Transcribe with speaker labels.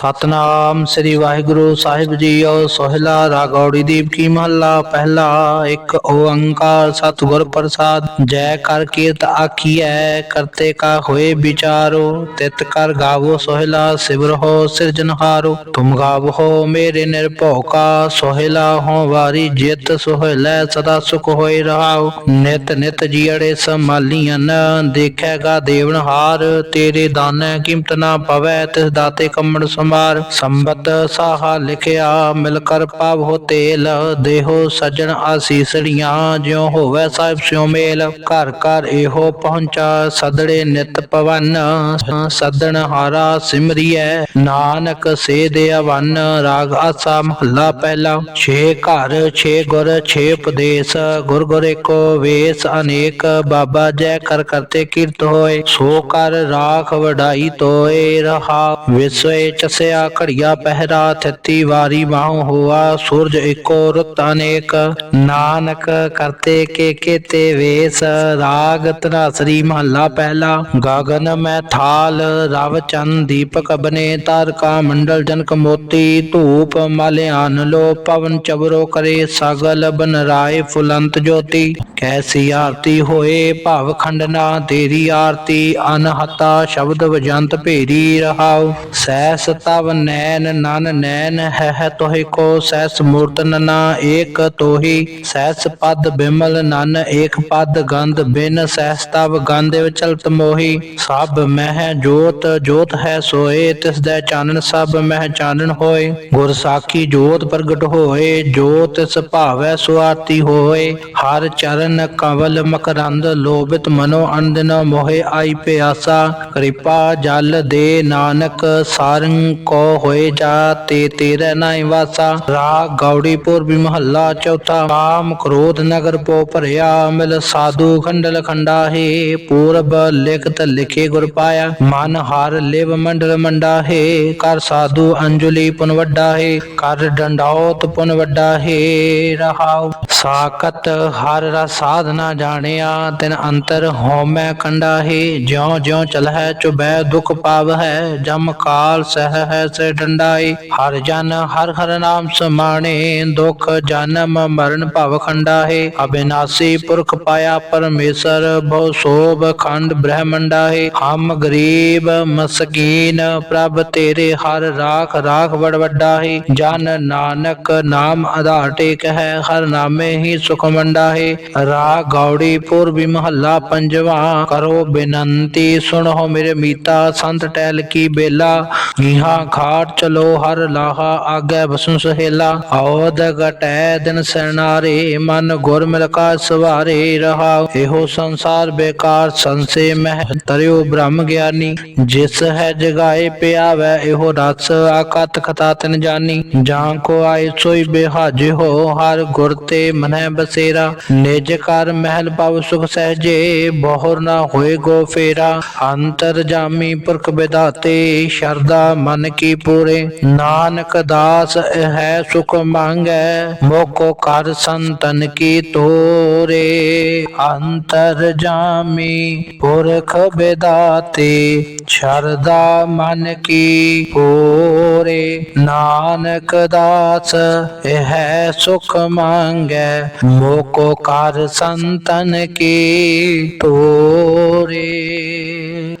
Speaker 1: ਸਤਨਾਮ ਸ੍ਰੀ ਵਾਹਿਗੁਰੂ ਸਾਹਿਬ ਜੀਓ ਸੋਹਿਲਾ ਰਾਗੌੜੀ ਦੀਪ ਕੀ ਮਹੱਲਾ, ਪਹਿਲਾ ਇੱਕ ਓੰਕਾਰ ਸਤਿਗੁਰ ਪ੍ਰਸਾਦ। ਜੈ ਕਰ ਕੀਰਤ ਆਖੀਐ, ਕਰਤੇ ਕਾ ਹੋਏ ਵਿਚਾਰੋ, ਤਿਤ ਕਰ ਗਾਵੋ ਸੋਹਿਲਾ ਸਿਵਰਹੋ ਸਿਰਜਨਹਾਰੋ ਤੁਮ ਗਾਵੋ ਮੇਰੇ ਨਿਰਭਉ ਕਾ ਸੋਹਿਲਾ ਹੋ ਵਾਰੀ ਜਿਤ ਸੋਹਿਲਾ ਸਦਾ ਸੁਖ ਹੋਏ ਰਹਾਉ ਨਿਤ ਨਿਤ ਜੀੜੇ ਸੰਭਾਲੀਆਂ ਦੇਖੇਗਾ ਦੇਵਨਹਾਰ ਤੇਰੇ ਦਾਨੈ ਕੀਮਤ ਨਾ ਪਵੈ, ਤਿਸ ਦਾਤੇ ਕੰਮਣ ਸਮਾਰ ਸੰਬਤ ਸਾਹਾ ਲਿਖਿਆ, ਮਿਲ ਕਰ ਪਾਵੋ ਤੇਲ, ਦੇਹੋ ਸਜਣ ਆਸੀਸੜੀਆਂ, ਜਿਉ ਹੋਵੇ ਸਾਹਿਬ ਸਿਉ ਮੇਲ, ਘਰ ਘਰ ਇਹੋ ਪਹੁੰਚਾ, ਸਦੜੇ ਨਿਤ ਪਵਨ, ਸਦਣ ਹਾਰਾ ਸਿਮਰੀਐ, ਨਾਨਕ ਸੇ ਦੇ ਅਵਨ, ਰਾਗ ਆਸਾ ਮਹੱਲਾ ਪਹਿਲਾ, ਛੇ ਘਰ, ਛੇ ਗੁਰ, ਛੇ ਉਪਦੇਸ਼, ਗੁਰ ਗੁਰ ਏਕੋ ਵੇਸ ਅਨੇਕ, ਬਾਬਾ ਜੈ ਕਰ ਕਰਤੇ ਕੀਰਤ ਹੋਏ, ਸੋ ਕਰ ਰਾਖ ਵਡਾਈ ਤੋਏ ਰਹਾ, ਵਿਸਵੇ ਚਸਿਆ ਘੜੀਆ ਪਹਿਰਾ, ਥਿਤੀ ਵਾਰੀ ਬਾਹੂ ਹੋਆ, ਸੂਰਜ ਏਕੋ ਰੁੱਤ ਅਨੇਕ ਨਾਨਕ ਕਰਤੇ ਕੇ ਕੇਤੇ ਵੇਸ, ਰਾਗ ਤਨਾਸਰੀ ਮਹੱਲਾ ਪਹਿਲਾ। ਗਗਨ ਮੈਂ ਥਾਲ, ਰਵ ਚੰਨ ਦੀਪਕ ਬਨੇ, ਤਾਰਕਾ ਮੰਡਲ ਜਨਕ ਮੋਤੀ, ਧੂਪ ਮਾਲਿਆਨ ਲੋ, ਪਵਨ ਚਬਰੋ ਕਰੇ, ਸਗਲ ਬਨ ਰਾਏ ਫੁਲੰਤ ਜੋਤੀ। ਕੈਸੀ ਆਰਤੀ ਹੋਏ, ਭਵ ਖੰਡਨਾ ਤੇਰੀ ਆਰਤੀ, ਅਨਹਤਾ ਸ਼ਬਦ ਵਜੰਤ ਭੇਰੀ ਰਹਾਉ। ਸਹਿ ਤਵ ਨੈਨ ਨਨ ਨੈਨ ਹੈ ਹੈ ਤੋਹਿ ਕੋ ਸੈਸ ਮੂਰਤ ਨਨਾ ਏਕ ਤੋਹੀ ਸੈਸ ਪਦ ਬਿਮਲ ਨਨ ਏਕ ਪਦ ਗੰਧ ਬਿਨ ਸੈਸ ਤਵ ਗੰਧ ਵਿਚਲਤ ਮੋਹੀ ਸਭ ਮਹਿ ਜੋਤ ਜੋਤ ਹੈ ਸੋਏ ਤਿਸ ਦਾ ਚਾਨਣ ਸਭ ਮਹਿ ਚਾਨਣ ਹੋਏ ਗੁਰ ਸਾਖੀ ਜੋਤ ਪ੍ਰਗਟ ਹੋਏ ਜੋ ਤਿਸ ਭਾਵੈ ਸੁਆਰਤੀ ਹੋਏ ਹਰ ਚਰਨ ਕਵਲ ਮਕਰੰਦ ਲੋਭਿਤ ਮਨੋ ਅੰਦਨ ਮੋਹਿ ਆਈ ਪਿਆਸਾ ਕਿਰਪਾ ਜਲ ਦੇ ਨਾਨਕ ਸਾਰੰ ਕੋ ਹੋਏ ਜਾ, ਤੇ ਤੇਰੇ ਨਾਈ ਵਾਸਾ। ਰਾਗ ਗੌੜੀ ਪੂਰਬੀ ਮਹੱਲਾ ਚੌਥਾ। ਕਾਮ ਕ੍ਰੋਧ ਨਗਰ ਪੋ ਭਰਿਆ, ਮਿਲ ਸਾਧੂ ਖੰਡਲ ਖੰਡਾਹੇ। ਪੂਰਬ ਲਿਖਤ ਲਿਖੇ ਗੁਰ ਪਾਇਆ। ਮਨ ਹਰ ਲਿਵ ਮੰਡਲ ਮੰਡਾਹੇ। ਕਰ ਸਾਧੂ ਅੰਜਲੀ ਪੁਨ ਵੱਡਾ ਹੈ ਕਰ ਡੰਡਾਉਤ ਪੁਨ ਵੱਡਾ ਹੈ ਰਹਾਉ। ਸਾਕਤ ਹਰ ਰਸ ਸਾਧਨਾ ਜਾਣਿਆ। ਤਿਨ ਅੰਤਰ ਹਉਮੈ ਕੰਡਾ ਹੈ ਜਿਉ ਜਿਉ ਚਲਹਿ ਚੁਬੈ ਦੁਖ ਪਾਵ ਹੈ ਜਮ ਕਾਲ ਸਹਿ ਹੈ ਸੇ ਡੰਡਾਈ, ਹਰ ਜਨ ਹਰ ਹਰ ਨਾਮ ਸਮਾਣੇ, ਦੁਖ ਜਨਮ ਮਰਨ ਭਵ ਖੰਡਾ ਹੈ ਅਬਿਨਾਸੀ ਪੁਰਖ ਪਾਇਆ ਪਰਮੇਸ਼ਰ, ਬਹੁ ਸੋਭ ਖੰਡ ਬ੍ਰਹਮੰਡਾ ਹੈ ਹਮ ਗਰੀਬ ਮਸਕੀਨ, ਪ੍ਰਭ ਤੇਰੇ ਹਰ ਰਾਖ ਰਾਖ ਬੜ ਵੱਡਾ ਹੈ ਜਨ ਨਾਨਕ ਨਾਮ ਆਧਾਰ ਟੇਕ ਹੈ ਹਰ ਨਾਮੇ ਹੀ ਸੁਖ ਮੰਡਾ ਹੈ ਰਾਗ ਗੌੜੀ ਪੂਰਬੀ ਮਹੱਲਾ ਪੰਜਵਾ, ਕਰੋ ਬੇਨੰਤੀ, ਸੁਣੋ ਮੇਰੇ ਮੀਤਾ, ਸੰਤ ਟੈਲ ਕੀ ਬੇਲਾ। ਇਹਾ ਖਾਟ ਚਲੋ ਹਰ ਲਾਹਾ, ਆਗੇ ਬਸੁ ਸਹੇਲਾ। ਆਉਦ ਗਟੈ ਦਿਨ ਸਰਨਾਰੇ ਮਨ ਗੁਰ ਮਿਲ ਕਾ ਸਵਾਰੇ ਰਹਾ। ਇਹੋ ਸੰਸਾਰ ਬੇਕਾਰ, ਸੰਸੇ ਮਹਿ ਤਰਿਓ ਬ੍ਰਹਮ ਗਿਆਨੀ। ਜਿਸ ਹੈ ਜਗਾਏ ਪਿਆਵੈ, ਇਹੋ ਰਸ ਆਕਤ ਕਥਾ ਤਿਨ ਜਾਨੀ। ਜਾਂ ਕੋ ਆਏ ਸੋਈ ਬਿਹਾਜ ਹੋ, ਹਰ ਗੁਰ ਤੇ ਮਨੈ ਬਸੇਰਾ। ਨਿਜ ਕਰ ਮਹਿਲ ਪਵ ਸੁਖ ਸਹਜੇ, ਬਹੁਰ ਨਾ ਹੋਏ ਗੋ ਫੇਰਾ। ਅੰਤਰ ਜਾਮੀ ਪੁਰਖ ਬਿਦਾਤੇ ਸ਼ਰਦਾ ਮਨ ਕੀ ਪੂਰੇ। ਨਾਨਕ ਦਾਸ ਹੈ ਸੁਖ ਮੰਗੈ, ਮੋਕੋ ਕਰ ਸੰਤਨ ਕੀ ਤੋਰੇ। ਅੰਤਰ ਜਾਮੀ ਪੁਰਖ ਬਿਦਾਤੇ ਸ਼ਰਦਾ ਮਨ ਕੀ ਪੂਰੇ। ਨਾਨਕ ਦਾਸ ਹੈ ਸੁਖ ਮੰਗੈ, ਮੋਕੋ ਕਰ ਸੰਤਨ ਕੀ ਤੋਰੇ।